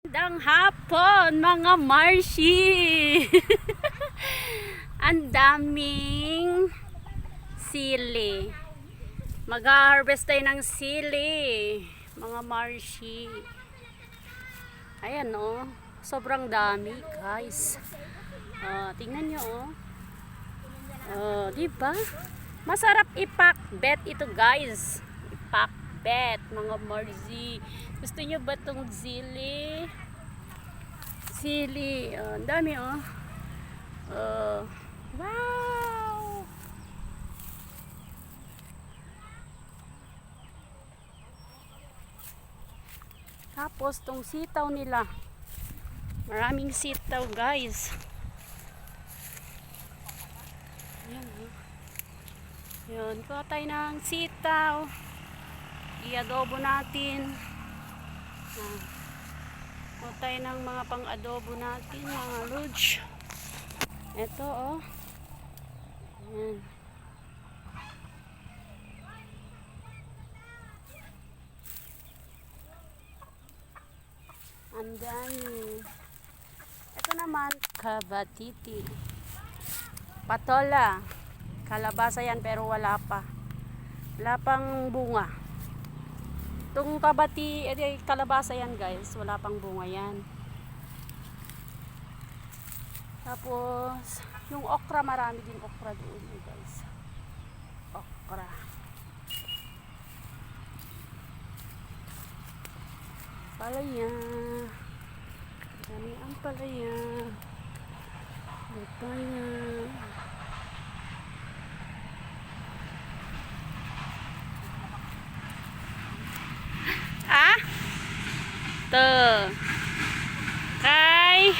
Magandang hapon mga Marshi! Ang daming sili. Mag-harvest tayo ng sili. Mga Marshi. Ayan oh. Sobrang dami guys. Oh, tingnan nyo oh. Oh, di ba? Masarap ipak-bet ito guys. Ipak-bet mga Marzi. Gusto nyo ba tong sili? Sili. Oh, ang dami oh. Oh. Wow! Tapos tong sitaw nila. Maraming sitaw guys. Ayan oh. Yun, kuha tayo ng sitaw. I-adobo natin. Kuha tayo ng mga pang-adobo natin, mga luge. Ito oh. Ayan. Ang dami. Ito naman, kabatiti. Patola. Kalabasa yan pero wala pa. Wala pang bunga. Itong kabati, eh, kalabasa yan guys. Wala pang bunga yan. Tapos, yung okra, marami din okra doon guys. Okra. Palaya. Dami ang palaya. Papaya. To. Kay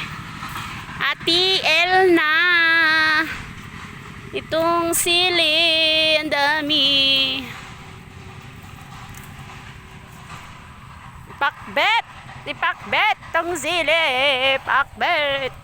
Ati Elna. Itong sili, ang dami. Pakbet! Ipakbet tong sili, pakbet.